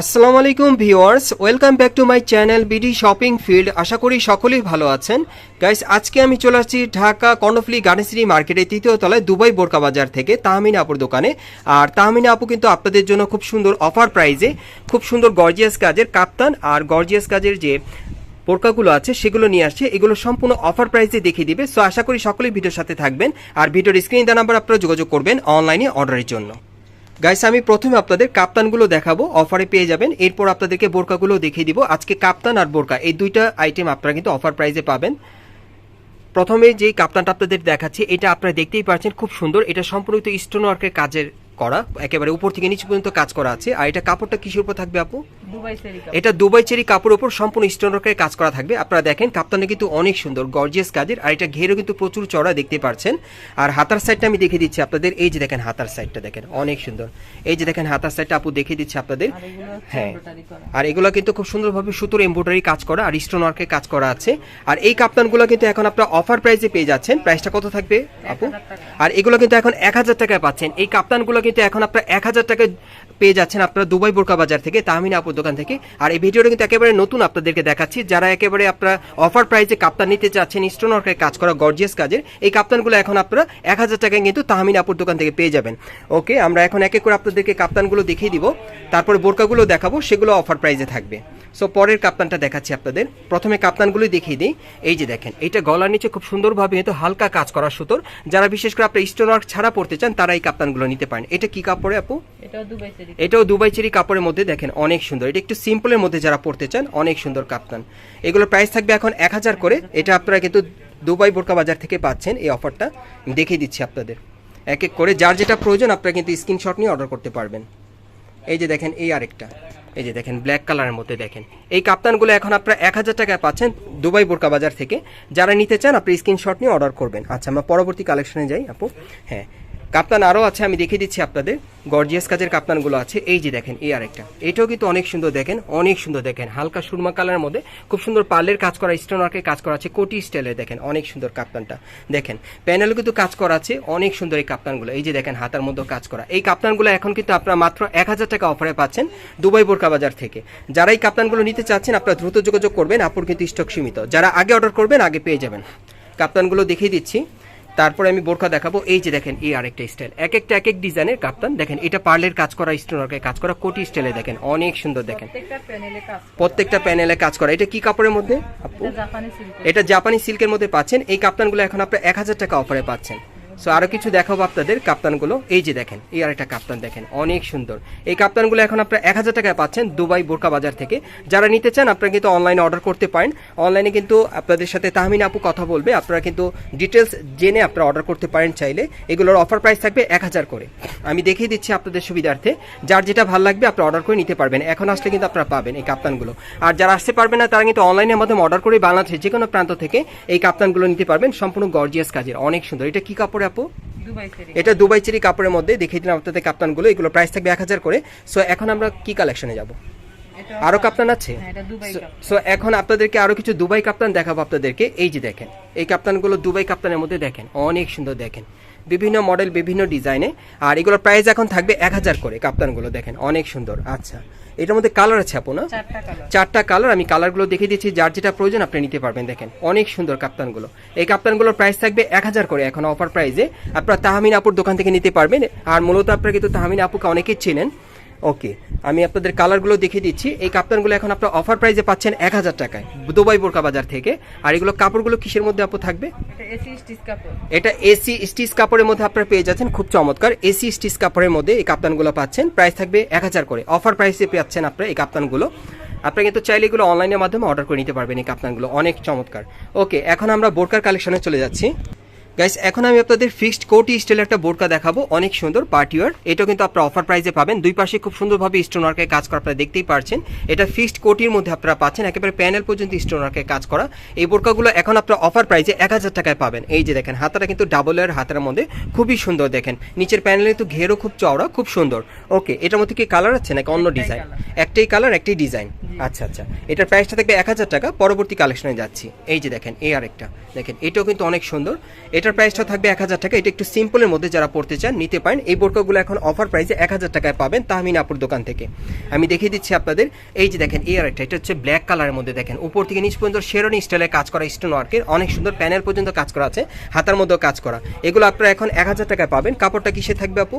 আসসালামু আলাইকুম viewers, welcome back to my channel BD shopping field. আশা করি সকলেই ভালো আছেন। গাইস, আজকে আমি চলে আসছি ঢাকা কর্ণফুলি গার্ডেন্সিটি মার্কেটের তৃতীয় তলায় দুবাই বোরকা বাজার থেকে তাহমিনা আপুর দোকানে। আর তাহমিনা আপু কিন্তু আপনাদের জন্য খুব সুন্দর অফার প্রাইজে খুব সুন্দর গর্জিয়াস কাজের কাপ্তান আর গর্জিয়াস কাজের যে বোরকাগুলো আছে, সেগুলো নিয়ে আসছে। এগুলো সম্পূর্ণ অফার প্রাইসে দেখিয়ে দিবে। সো আশা করি সকলেই ভিডিওর সাথে থাকবেন। আর ভিডিওর স্ক্রিন দেওয়া নাম্বার আপনারা যোগাযোগ করবেন অনলাইনে অর্ডারের জন্য। গাইস আমি প্রথমে আপনাদের কাপ্তানগুলো দেখাবো, অফারে পেয়ে যাবেন। এরপর আপনাদেরকে বোরকাগুলো দেখিয়ে দিব। আজকে কাপ্তান আর বোরকা, এই দুইটা আইটেম আপনারা কিন্তু অফার প্রাইজে পাবেন। প্রথমে যে কাপ্তানটা আপনাদের দেখাচ্ছি, এটা আপনারা দেখতেই পাচ্ছেন, খুব সুন্দর। এটা সম্পূর্ণ স্টোন ওয়ার্কের কাজের করা, একেবারে উপর থেকে নিচে পর্যন্ত কাজ করা আছে। আর এটা কাপড়টা কিসের উপর থাকবে আপু? এটা দুবাই চেরি কাপড়ের উপর সম্পূর্ণ স্টোন ওয়ার্কের কাজ করা থাকবে। আপনারা দেখেন কাপ্তানে কিন্তু অনেক সুন্দর গর্জিয়াস কাজের আর এটা ঘেরও কিন্তু প্রচুর চড়া দেখতে পাচ্ছেন আর হাতার সাইডটা আমি দেখে দিচ্ছি আপনাদের এই যে দেখেন হাতার সাইডটা দেখেন অনেক সুন্দর। এই যে দেখেন হাতার সাইডটা আপু দেখিয়ে দিচ্ছি আপনাদের। হ্যাঁ। আর এগুলো কিন্তু খুব সুন্দরভাবে সুতোর এমব্রয়ডারি কাজ করা আর স্টোন ওয়ার্কের কাজ করা আছে। আর এই কাপ্তানগুলো কিন্তু এখন আপনারা অফার প্রাইসে পেয়ে যাচ্ছেন। প্রাইসটা কত থাকবে আপু? আর এগুলো কিন্তু এখন এক হাজার টাকায় পাচ্ছেন। এই কাপ্তানগুলো কিন্তু এখন আপনারা এক হাজার টাকায় পেয়ে যাচ্ছেন আপনারা দুবাই বোরকা বাজার থেকে। তাহমিনা আপুর দোকান থেকে। আর এই ভিডিওটা কিন্তু একেবারে নতুন আপনাদেরকে দেখাচ্ছি। যারা একেবারে আপনারা অফার প্রাইসে কাপ্তান নিতে চাচ্ছেন স্টোন ওয়ার্কের কাজ করা গর্জিয়াস কাজের, এই কাপ্তানগুলো এখন আপনারা এক হাজার টাকায় কিন্তু তাহমিন আপুর দোকান থেকে পেয়ে যাবেন। ওকে, আমরা এখন এক এক করে আপনাদেরকে কাপ্তানগুলো দেখিয়ে দিব। তারপরে বোরকাগুলো দেখাবো, সেগুলো অফার প্রাইসে থাকবে। সো পরের কাপ্তানটা দেখাচ্ছি আপনাদের। প্রথমে কাপ্তানগুলোই দেখিয়ে দিই। এই যে দেখেন এটা গলার নিচে খুব সুন্দরভাবে কিন্তু হালকা কাজ করা সুতোর। যারা বিশেষ করে আপনার স্টোন ওয়ার্ক ছাড়া পড়তে চান তারা এই কাপ্তানগুলো নিতে পারেন। এটা কি কাপড়ে আপু? এটাও দুবাই চেরি কাপড়ের মধ্যে দেখেন অনেক সুন্দর। এটা একটু সিম্পলের মধ্যে যারা পড়তে চান অনেক সুন্দর কাপ্তান। এগুলোর প্রাইস থাকবে এখন এক হাজার করে। এটা আপনারা কিন্তু দুবাই বোরকা বাজার থেকে পাচ্ছেন এই অফারটা দেখিয়ে দিচ্ছি আপনাদের। এক এক করে যার যেটা প্রয়োজন আপনারা কিন্তু স্ক্রিনশট নিয়ে অর্ডার করতে পারবেন। এই যে দেখেন এই আরেকটা। এই যে দেখেন ব্ল্যাক কালারের মধ্যে দেখেন। এই কাপ্তানগুলো এখন আপনারা এক হাজার টাকায় পাচ্ছেন দুবাই বোরকা বাজার থেকে। যারা নিতে চান, আপনি স্ক্রিনশট নিয়ে অর্ডার করবেন। আচ্ছা আমরা পরবর্তী কালেকশনে যাই, আপু। হ্যাঁ কাপ্তান আরও আছে, আমি দেখিয়ে দিচ্ছি আপনাদের। গর্জিয়াস কাজের কাপ্তানগুলো আছে। এই যে দেখেন, এই আরেকটা। এটাও কিন্তু অনেক সুন্দর দেখেন, অনেক সুন্দর দেখেন। হালকা সুরমা কালারের মধ্যে খুব সুন্দর পার্লের কাজ করা, স্টোন ওয়ার্কের কাজ করা আছে, কোটি স্টাইলের দেখেন, অনেক সুন্দর কাপ্তানটা। দেখেন, প্যানেলও কিন্তু কাজ করা আছে, অনেক সুন্দর এই কাপ্তানগুলো। এই যে দেখেন, হাতার মধ্যে কাজ করা। এই কাপ্তানগুলো এখন কিন্তু আপনারা মাত্র এক হাজার টাকা অফারে পাচ্ছেন দুবাই বোরকা বাজার থেকে। যারা এই কাপ্তানগুলো নিতে চাচ্ছেন, আপনারা দ্রুত যোগাযোগ করবেন, আপুর কিন্তু স্টক সীমিত। যারা আগে অর্ডার করবেন, আগে পেয়ে যাবেন। কাপ্তানগুলো দেখিয়ে দিচ্ছি। তারপরে আমি বোরখা দেখাবো। এই যে দেখেন এই আরেকটা স্টাইল এক একটা এক এক ডিজাইনের কাপ্তান। দেখেন এটা পার্লের কাজ করা স্টোন ওয়ার্কের কাজ করা কোটি স্টাইলে দেখেন অনেক সুন্দর দেখেন। প্রত্যেকটা প্যানেলে কাজ করা। এটা কি কাপড়ের মধ্যে? এটা জাপানি এটা জাপানি সিল্কের মধ্যে পাচ্ছেন। এই কাপ্তানগুলো এখন আপনার এক হাজার টাকা অফারে পাচ্ছেন। সো আরও কিছু দেখাবো আপনাদের কাপ্তানগুলো। এই যে দেখেন, এই আরেকটা কাপ্তান দেখেন, অনেক সুন্দর। এই কাপ্তানগুলো এখন আপনার এক হাজার টাকায় পাচ্ছেন দুবাই বোরকা বাজার থেকে। যারা নিতে চান, আপনারা কিন্তু অনলাইনে অর্ডার করতে পারেন। অনলাইনে কিন্তু আপনাদের সাথে তাহমিন আপু কথা বলবে। আপনারা কিন্তু ডিটেলস জেনে আপনারা অর্ডার করতে পারেন চাইলে। এগুলোর অফার প্রাইস থাকবে এক হাজার করে। আমি দেখিয়ে দিচ্ছি আপনাদের সুবিধার্থে। যার যেটা ভালো লাগবে, আপনারা অর্ডার করে নিতে পারবেন। এখন আসলে কিন্তু আপনারা পাবেন এই কাপ্তানগুলো। আর যারা আসতে পারবেন না, তারা কিন্তু অনলাইনের মাধ্যমে অর্ডার করে বাংলাদেশের যে কোনো প্রান্ত থেকে এই কাপ্তানগুলো নিতে পারবেন। সম্পূর্ণ গর্জিয়াস কাজের, অনেক সুন্দর। এটা কি কাপড়ে আপু? দুবাই সেরি এটা দুবাই চেরি কাপড়ের মধ্যে দেখিয়ে দিলাম আপনাদের কাপ্তানগুলো এগুলো প্রাইস থাকবে এক হাজার করে। সো এখন আমরা কি কালেকশনে যাব? আরও কাপ্তান আছে? হ্যাঁ সো এখন আপনাদেরকে আরও কিছু দুবাই কাপ্তান দেখাবো আপনাদেরকে। এই যে দেখেন এই কাপ্তানগুলো দুবাই কাপ্তানের মধ্যে দেখেন অনেক সুন্দর দেখেন। বিভিন্ন মডেল বিভিন্ন ডিজাইনে আর এগুলোর প্রাইস এখন থাকবে এক হাজার করে কাপ্তানগুলো দেখেন অনেক সুন্দর। আচ্ছা এটার মধ্যে কালার আছে আপু না? চারটা কালার আমি কালারগুলো দেখিয়ে দিচ্ছি যার যেটা প্রয়োজন আপনি নিতে পারবেন দেখেন অনেক সুন্দর কাপ্তানগুলো। এই কাপ্তানগুলোর প্রাইস থাকবে এক হাজার করে এখন অফার প্রাইসে আপনারা তাহমিন আপুর দোকান থেকে নিতে পারবেন আর মূলত আপনারা কিন্তু তাহমিন আপুকে অনেকেই চেনেন। ওকে আমি আপনাদের কালারগুলো দেখিয়ে দিচ্ছি। এই কাপ্তানগুলো এখন আপনার অফার প্রাইসে পাচ্ছেন এক হাজার টাকায় দুবাই বোরকা বাজার থেকে। আর এগুলো কাপড়গুলো কিসের মধ্যে আপু থাকবে? এটা এসি স্টিচ কাপড়ের মধ্যে আপনারা পেয়ে যাচ্ছেন খুব চমৎকার। এসি স্টিচ কাপড়ের মধ্যে এই কাপ্তানগুলো পাচ্ছেন প্রাইস থাকবে এক হাজার করে। অফার প্রাইসে পাচ্ছেন আপনারা এই কাপ্তানগুলো আপনারা কিন্তু চাইলে এগুলো অনলাইনের মাধ্যমে অর্ডার করে নিতে পারবেন এই কাপ্তানগুলো অনেক চমৎকার। ওকে এখন আমরা বোরকার কালেকশনে চলে যাচ্ছি। গাইস এখন আমি আপনাদের ফিক্সড কোটি স্টাইলের একটা বোরকা দেখাবো অনেক সুন্দর পার্টিওয়ার এটাও কিন্তু আপনারা অফার প্রাইসে পাবেন। দুই পাশে খুব সুন্দরভাবে স্টোন ওয়ার্কের কাজ করা আপনারা দেখতেই পারছেন। এটা ফিক্সড কোটির মধ্যে আপনারা পাচ্ছেন একেবারে প্যানেল পর্যন্ত স্টোন ওয়ার্কের কাজ করা। এই বোরকাগুলো এখন আপনারা অফার প্রাইসে এক হাজার টাকায় পাবেন। এই যে দেখেন হাতাটা কিন্তু ডাবল এর হাতের মধ্যে খুবই সুন্দর দেখেন। নিচের প্যানেলে কিন্তু ঘেরও খুব চওড়া খুব সুন্দর। ওকে এটার মধ্যে কি কালার আছে নাকি অন্য ডিজাইন। একটাই কালার একটাই ডিজাইন আচ্ছা আচ্ছা। এটার প্রাইসটা থাকবে এক হাজার টাকা পরবর্তী কালেকশনে যাচ্ছি। এই যে দেখেন এই আরেকটা। দেখেন এটাও কিন্তু অনেক সুন্দর। এটার প্রাইসটা থাকবে এক হাজার টাকা। এটা একটু সিম্পলের মধ্যে যারা পড়তে চান, নিতে পারেন। এই বোরকাগুলো এখন অফার প্রাইসে এক হাজার টাকায় পাবেন তাহমিন আপুর দোকান থেকে। আমি দেখিয়ে দিচ্ছি আপনাদের। এই যে দেখেন, এই আরেকটা, এটা হচ্ছে ব্ল্যাক কালারের মধ্যে দেখেন। উপর থেকে নিচ পর্যন্ত শেরোনি স্টাইলে কাজ করা স্টোন ওয়ার্কের অনেক সুন্দর প্যানেল পর্যন্ত কাজ করা আছে, হাতার মধ্যেও কাজ করা। এগুলো আপনারা এখন এক হাজার টাকায় পাবেন। কাপড়টা কিসে থাকবে আপু?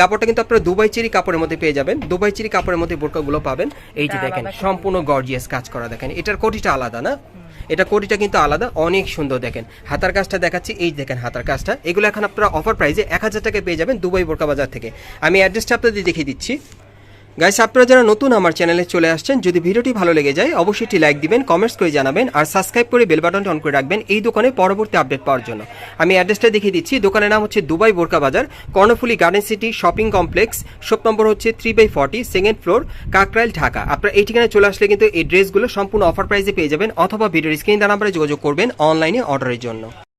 কাপড়টা কিন্তু আপনারা দুবাই চিরি কাপড়ের মধ্যে পেয়ে যাবেন। দুবাই চিরি কাপড়ের মধ্যে বোরকাগুলো পাবেন। এই যে দেখেন সম্পূর্ণ গর্জিয়াস কাজ করা দেখেন। এটার কোটিটা আলাদা না? এটা কোটিটা কিন্তু আলাদা অনেক সুন্দর দেখেন। হাতার কাজটা দেখাচ্ছি এই দেখেন হাতার কাজটা। এগুলো এখন আপনারা অফার প্রাইসে এক হাজার টাকায় পেয়ে যাবেন দুবাই বোরকা বাজার থেকে। আমি অ্যাড্রেসটা আপনাদের দেখিয়ে দিচ্ছি। গাইস আপনারা যারা নতুন আমার চ্যানেলে চলে আসছেন, যদি ভিডিওটি ভালো লেগে যায়, অবশ্যই একটি লাইক দিবেন কমেন্টস করে জানাবেন, আর সাবস্ক্রাইব করে বেল বাটনটা অন করে রাখবেন এই দোকানে পরবর্তী আপডেট পাওয়ার জন্য। আমি অ্যাড্রেসটা দেখিয়ে দিচ্ছি, দোকানের নাম হচ্ছে দুবাই বোরকা বাজার, Karnaphuli garden city shopping complex shop number হচ্ছে three by forty second floor Kakrail, Dhaka. আপনারা এই ঠিকানায় চলে আসলে কিন্তু এই ড্রেসগুলো সম্পূর্ণ অফার প্রাইসে পেয়ে যাবেন, অথবা ভিডিওর স্ক্রিন দ্বারা নাম্বারে যোগাযোগ করবেন অনলাইনে অর্ডারের জন্য।